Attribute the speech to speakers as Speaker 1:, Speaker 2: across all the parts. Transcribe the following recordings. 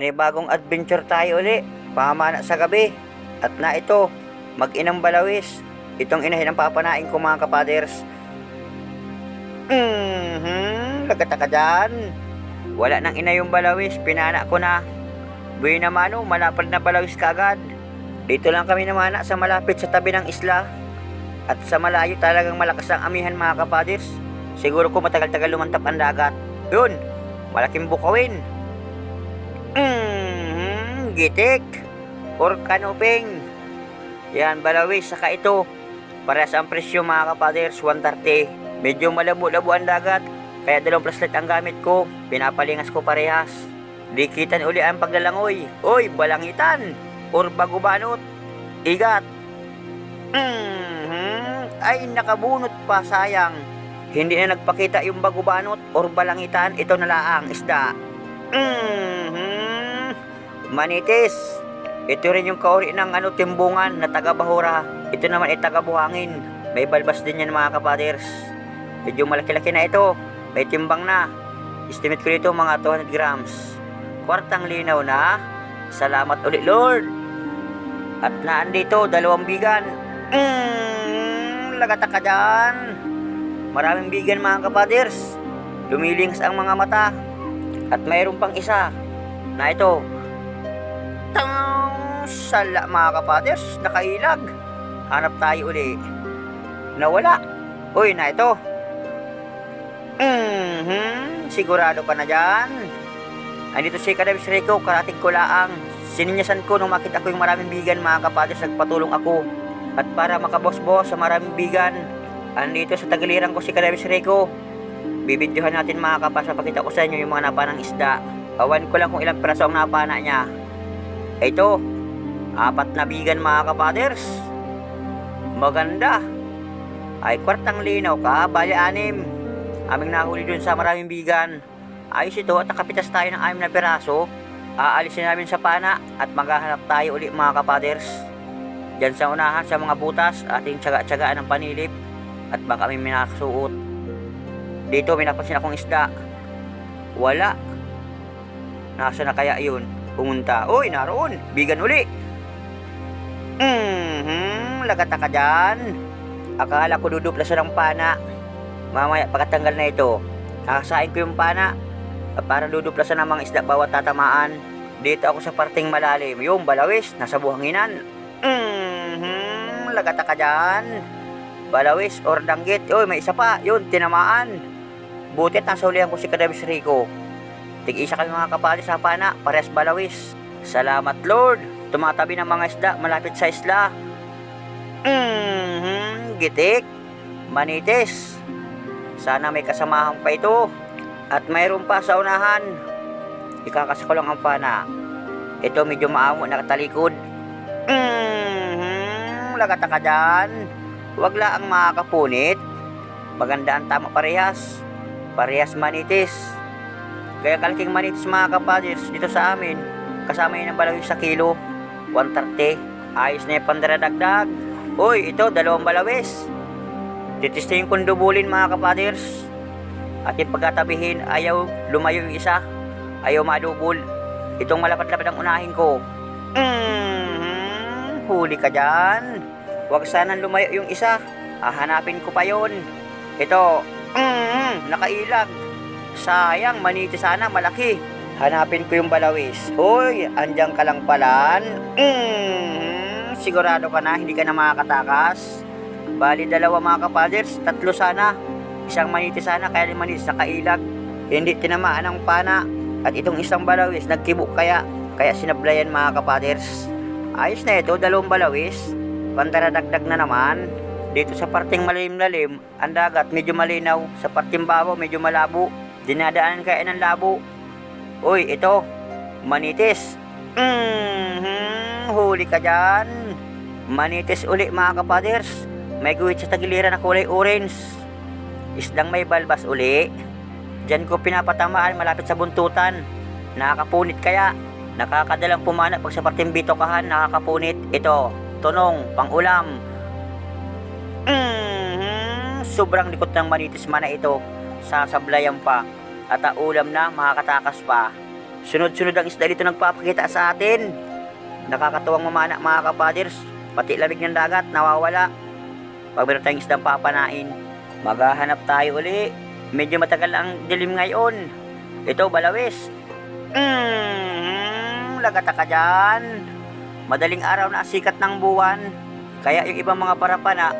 Speaker 1: panibagong adventure tayo uli. Pamana sa gabi. At na ito, mag-inang balawis. Itong inahin ang papanain ko mga kapaders. Mhm, lagata dyan. Wala nang ina yung balawis, pinana ko na. Buwi naman oh, malapad na balawis kaagad. Dito lang kami namana sa malapit sa tabi ng isla. At sa malayo talagang malakas ang amihan mga kapaders. Siguro ko matagal-tagal lumantap ang dagat. Yun, malaking bukawin. Gitik. Or kanuping. Yan, balawis, saka ito. Parehas ang presyo mga kapaders, 130. Medyo malabo-labo ang dagat, kaya dalawang flashlight ang gamit ko. Pinapalingas ko parehas. Dikitan uli ang paglalangoy. Oy, balangitan. Or bagubanot. Igat. Mhm. Ay, nakabunot pa, sayang. Hindi na nagpakita yung bagubanot or balangitan, ito na laang isda. Mhm. Manitis. Ito rin yung kauri ng ano timbungan na taga Bahura. Ito naman ay taga Buhangin. May balbas din yan mga kapaders. Medyo malaki-laki na ito. May timbang na. Estimate ko dito mga 200 grams. Kwartang linaw na. Salamat ulit Lord. At naandito, dalawang bigan. Mm, lagata ka dyan. Maraming bigan mga kapaders. Lumilings ang mga mata. At mayroon pang isa na ito. Tang sala mga kapaders, nakailag. Hanap tayo uli. Nawala. Uy, na ito. Mhm, sigurado ka na dyan. Andito si Kadabis Rico, karating ko laang. Sininyasan ko nung makita ko yung maraming bigan mga kapaders, nagpatulong ako. At para makabos-bos sa maraming bigan, andito sa tagiliran ko si Kadabis Rico. Bibidyohan natin mga kapas, pakita ko sa inyo yung mga napanang isda. Awan ko lang kung ilang piraso ang napana niya. Ito, apat na bigan mga kapaders. Maganda. Ay kwartang linaw ka, bali anim. Aming nahuli dun sa maraming bigan. Ayos ito at nakapitas tayo ng anim na piraso. Aalisin namin sa pana at maghahanap tayo uli mga kapaders. Diyan sa unahan sa mga butas, ating tsaga-tsagaan ng panilip at baka may minakasuot. Dito may napansin akong isda. Wala. Nasa na kaya yun? Pumunta. Uy, naroon. Bigan uli. Mhm, lagata ka dyan. Akala ko dudupla siya ng pana. Mamaya pagkatanggal na ito, kakasain ko yung pana. Para dudupla siya ng mga isda bawat tatamaan. Dito ako sa parting malalim. Yung balawis, nasa buhanginan. Mhm, lagata ka dyan. Balawis or danggit. Uy, may isa pa. Yun, tinamaan. Butit nasa ko si Kadabis Rico. Tig-isa kami mga kapali sa pana, pares balawis. Salamat Lord. Tumatabi ng mga isda malapit sa isla. Mhm, gitik. Manitis. Sana may kasamahan pa ito. At mayroon pa sa unahan. Ikakas ko lang ang pana. Ito medyo maamo nakatalikod. Mhm, lagata ka dyan. Huwag lang makakapunit. Maganda ang tama parehas. Parehas manitis. Kaya kalaking manitis mga kapaders dito sa amin. Kasama yun ang balawis sa kilo. 130. Ayos na yung pandaradagdag. Uy, ito, dalawang balawis. Titistingin kong dubulin mga kapaders. At yung pagkatabihin, ayaw lumayo yung isa. Ayaw madubol. Itong malapad-lapad ang unahin ko. Mhm, huli ka dyan. Huwag sanang lumayo yung isa. Hahanapin ko pa yon. Ito, mhm, nakailag. Sayang, maniti sana, malaki. Hanapin ko yung balawis. Uy, andyan ka lang palan. Mhm, sigurado ka na, hindi ka na makakatakas. Bali dalawa mga kapaders, tatlo sana. Isang maniti sana, kaya maniti sa kailag. Hindi tinamaan ang pana. At itong isang balawis, nagkibok kaya. Kaya sinablayan mga kapaders. Ayos na ito, dalawang balawis. Pandaradagdag na naman. Dito sa parting malalim-lalim, ang dagat medyo malinaw. Sa parting babaw, medyo malabo. Dinadaanan kaya ng labo. Uy, ito. Manitis. Mhm, huli ka dyan. Manitis uli mga kapaders. May guhit sa tagiliran na kulay orange. Isdang may balbas uli. Diyan ko pinapatamaan malapit sa buntutan. Nakakapunit kaya. Nakakadalang pumana pag sa parting bitokahan nakakapunit. Ito, tunong, pangulam. Mhm, sobrang likot ng manitis mana ito. Sasablayan pa. At ulam na makakatakas pa. Sunod-sunod ang isda dito nagpapakita sa atin. Nakakatuwang mamana mga kapaders. Pati lamig ng dagat, nawawala. Pag meron tayong isdang papanain, maghahanap tayo uli. Medyo matagal ang dilim ngayon. Ito, balawis. Mm, lagata ka dyan. Madaling araw na sikat ng buwan. Kaya yung ibang mga parapana,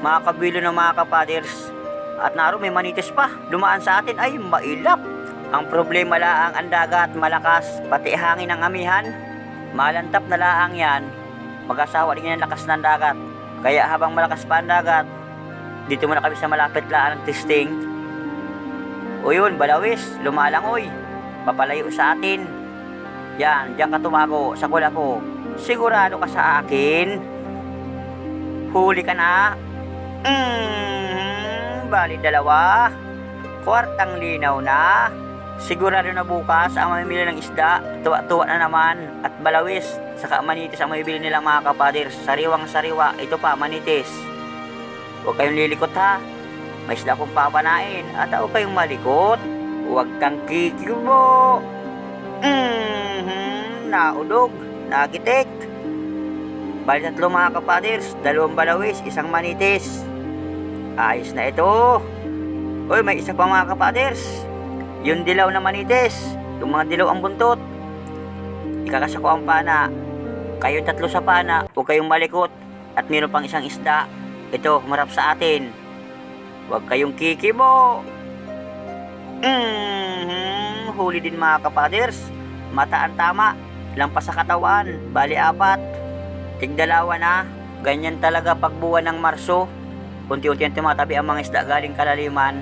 Speaker 1: mga kabilo ng mga kapaders. At naroon may manitis pa. Dumaan sa atin ay mailap. Ang problema laang ang dagat, malakas, pati hangin ng amihan. Malantap na laang yan. Mag-asawa din yan ang lakas ng dagat. Kaya habang malakas pa ang dagat, dito muna kami sa malapit laan ng testing. O yun, balawis, lumalangoy. Papalayo sa atin. Yan, diyan ka tumago sa kula ko. Sigurado ka sa akin. Huli ka na. Mm, bali dalawa. Kwartang linaw na. Sigurado na bukas ang mamimili ng isda, tuwa-tuwa na naman at balawis. Saka manitis ang mamimili nila mga kapaders. Sariwang sariwa, ito pa manitis. Huwag kayong lilikot ha. May isda akong papanain at huwag kayong malikot. Huwag kang kikibo. Mm-hmm, naudog, nagitik. Bali tatlo mga kapaders, dalawang balawis, isang manitis. Ayos na ito. Uy, may isa pa mga kapaders. Yung dilaw na manitis, yung mga dilaw ang buntot. Ikakasa ko ang pana. Kayo tatlo sa pana, huwag kayong malikot. At meron pang isang isda. Ito, humarap sa atin. Huwag kayong kikibo. Mm-hmm, huli din mga kapaders. Mata ang tama. Lampas sa katawan. Bali apat. Tigdalawa na. Ganyan talaga pag buwan ng Marso. Unti-unti ang tumatabi ang mga isda galing kalaliman.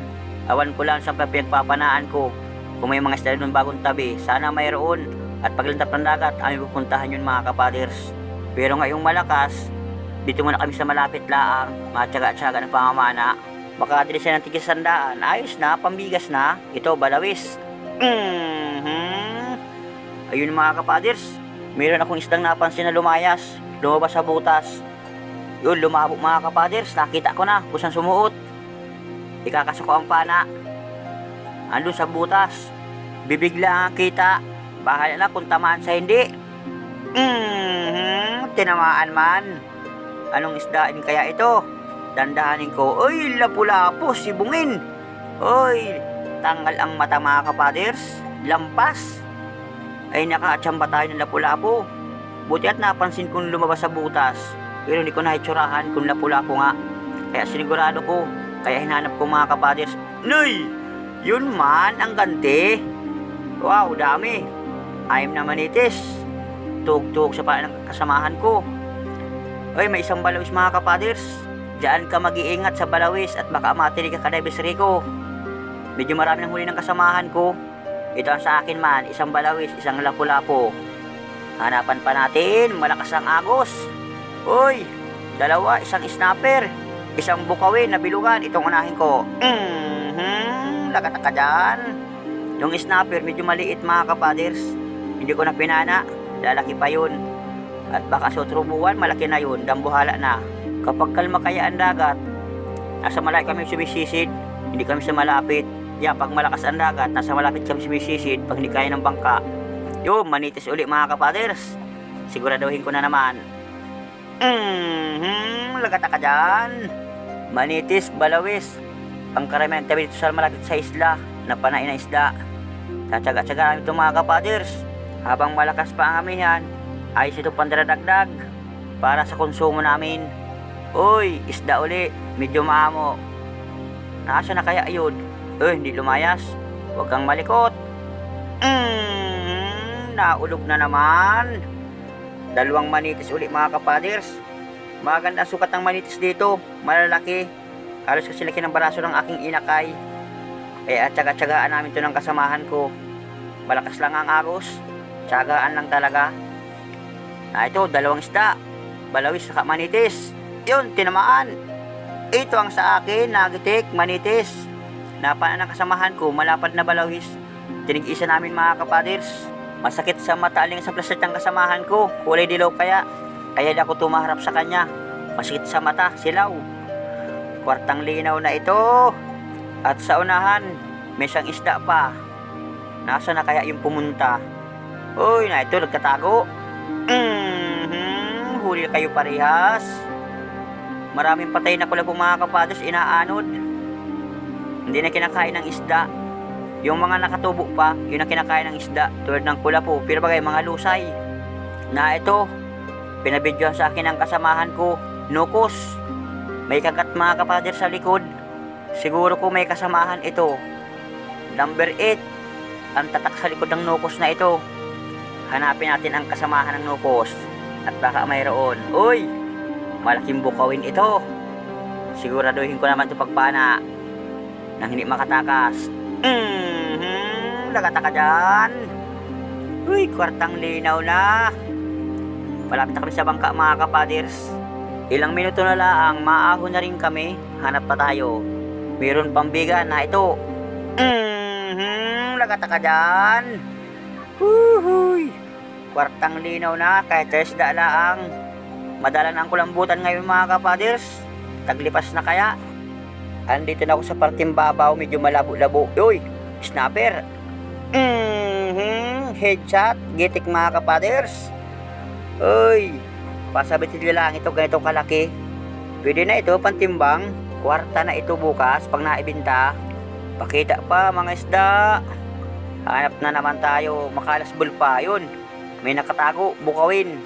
Speaker 1: Awan ko lang sa pinagpapanaan ko. Kung may mga isda doon bagong tabi, sana mayroon. At paglintap ng dagat, aming pupuntahan yun mga kapaders. Pero ngayong malakas, dito muna kami sa malapit laang, mga tsaga-tsaga ng pamamana. Baka dili siya ng tigisandaan. Ayos na, pambigas na. Ito, balawis. Mhm. Ayun mga kapaders, meron akong isdang napansin na lumayas. Lumabas sa butas. Yun, lumabok mga kapaders. Nakita ko na kung saan sumuot. Ikakasok ko ang pana. Andun sa butas. Bibigla ang kita. Bahala na kung tamaan sa hindi. Mhm, tinamaan man. Anong isdain kaya ito? Dandahanin ko, Uy, lapu-lapo, sibungin. Uy, tanggal ang mata mga kapaders. Lampas. Ay nakaachamba tayo ng lapu-lapo. Buti at napansin kong lumabas sa butas. Pero hindi ko naitsurahan kung lapu-lapo nga. Kaya sinigurado ko. Kaya hinanap ko mga kapaders. Noy! Yun man, ang ganti. Wow, dami. Ayam na manitis. Tug-tug sa pala ng kasamahan ko. Oy, may isang balawis mga kapaders. Diyan ka mag-iingat sa balawis at baka matili ka kadibis Rico. Medyo marami ng huli ng kasamahan ko. Ito ang sa akin man, isang balawis, isang lapu-lapo. Hanapan pa natin, malakas ang agos. Uy, dalawa, isang snapper. Isang bukawin na bilugan, itong unahin ko. Mhm, lagata ka dyan. Yung snapper, medyo maliit mga kapaders. Hindi ko na pinana, lalaki pa yun. At baka sa otro buwan, malaki na yun, dambuhala na. Kapag kalma kaya ang dagat, nasa malaki kami sumisisid, hindi kami sa malapit. Yan, pag malakas ang dagat, nasa malapit kami sumisisid, pag hindi kaya ng bangka. Yun, manitis uli mga kapaders. Siguraduhin ko na naman. Mhm, lagata ka dyan. Manitis, balawis. Ang karamihan tabi dito sa malapit sa isla, na panay na isda. Tatsaga-tsaga namin ito mga kapaders. Habang malakas pa ang amihan, ayos ito pandaradagdag para sa konsumo namin. Uy, isda uli, medyo maamo. Nasa na kaya yun? Eh, hindi lumayas. Huwag kang malikot. Mm, naulog na naman. Dalawang manitis uli mga kapaders. Maganda ang sukat ng manitis dito. Malalaki. Halos kasi laki ng baraso ng aking inakay. Kaya tsaga-tsagaan namin to ng kasamahan ko. Malakas lang ang agos. Tsagaan lang talaga. Na ito, dalawang isda. Balawis sa manitis. Yun, tinamaan. Ito ang sa akin, nagitik, manitis. Napaan ng kasamahan ko, malapad na balawis. Tinig-isa namin mga kapaders. Masakit sa mata aling sa plastic ng kasamahan ko. Kulay dilaw kaya. Kaya ako tumaharap sa kanya. Masakit sa mata, silaw. Kwartang linaw na ito. At sa unahan, may isang isda pa. Nasa na kaya yung pumunta? Uy, na ito, nagtatago. Mhm, huli kayo parehas. Maraming patay na kulapong mga kapados, inaanod. Hindi na kinakain ng isda. Yung mga nakatubo pa, yun ang kinakain ng isda, tulad ng kulapo, pero bagay mga lusay. Na ito, pinabidyohan sa akin ng kasamahan ko, nukos. May kagat mga kapader sa likod. Siguro ko may kasamahan ito. Number 8, ang tatak sa likod ng nukos na ito. Hanapin natin ang kasamahan ng nukos at baka mayroon. Uy! Malaking bukawin ito. Siguraduhin ko naman ito pagpana nang hindi makatakas. Mhm, Lagataka dyan. Uy, kwartang linaw na. Malapit na kami sa bangka mga kapaders. Ilang minuto na lang, maahon na rin kami. Hanap pa tayo. Meron pambigan na ito. Mhm, Lagataka dyan. Huhuy. Kwartang linaw na kahit tres laang. Madala na ang kulambutan ngayon mga kapaders. Taglipas na kaya. Andito na ako sa parting babaw, medyo malabo-labo. Uy, snapper. Mhm, headshot, gitik mga kapaders. Uy, pasabit nila lang ito ganito kalaki. Pwede na ito pantimbang. Kwarta na ito bukas pag naibinta. Pakita pa mga isda. Hanap na naman tayo, makalasbol pa yun. May nakatago, bukawin.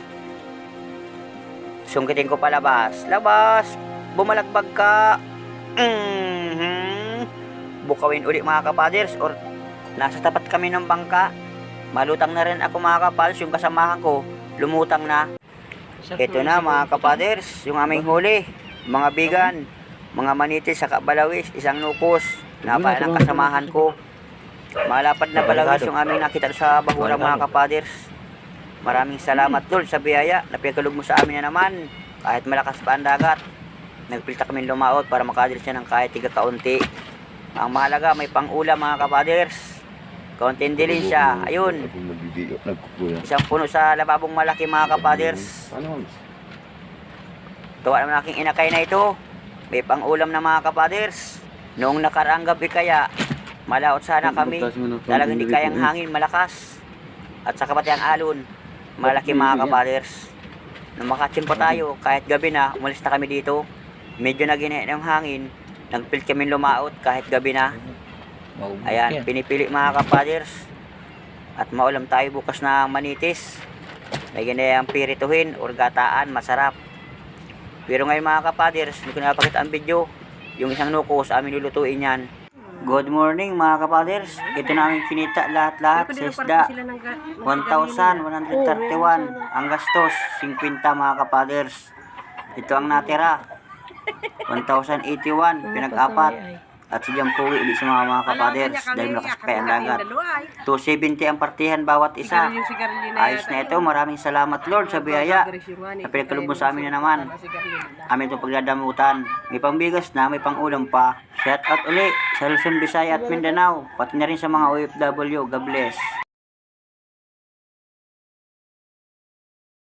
Speaker 1: Sungkitin ko palabas. Labas! Bumalagbag ka! Mhm. Bukawin uli mga kapaders or nasa tapat kami ng bangka. Malutang na rin ako mga kapaders, yung kasamahan ko, lumutang na. Ito na mga kapaders, yung aming huli. Mga bigan, mga manitis sa kabalawis, isang nukos. Napaan ang kasamahan ko. Malapad na balawis yung aming nakita sa bahura mga kapaders. Maraming salamat Lord sa biyaya na pinagkalog mo sa amin na naman. Kahit malakas pa ang dagat. Nagpilta kami lumaot para makadil siya ng kahit tiga kaunti. Ang mahalaga may pangulam mga kapaders. Kaunting dilin siya. Ayun, isang puno sa lababong malaki mga kapaders.
Speaker 2: Ano?
Speaker 1: Tuwa naman aking inakay na ito. May pangulam na mga kapaders. Noong nakaraang gabi kaya, malaot sana kami. Talagang hindi kayang hangin, malakas. At saka pati ang alon, malaki mga kapaders. Nung makachimpo tayo, kahit gabi na, umalis na kami dito. Medyo naginit ng hangin, nagpilt kami lumaot kahit gabi na. Ayan, pinipili mga kapaders. At maulam tayo bukas na manitis. Lagyan na yung pirituhin or gataan, masarap. Pero ngayon mga kapaders, hindi ko napakita ang video. Yung isang nukos, amin lulutuin yan. Good morning mga kapaders. Ito namin kinita lahat-lahat sa isda. 1,131 ang gastos, 50 mga kapaders. Ito ang natira. 1,081 pinag-apat. At si Jampuwi ulit sa mga mga kapaders dahil malakas pa ang dagat. 270 ang partihan bawat isa. Ayos na ito. Maraming salamat Lord sa biyaya. Na pinagkalog mo sa amin na naman. Amin itong pagdadamutan. May pambigas na, may pangulam pa. Shout out uli sa Luzon, Visaya at Mindanao. Pati na rin sa mga OFW. God bless.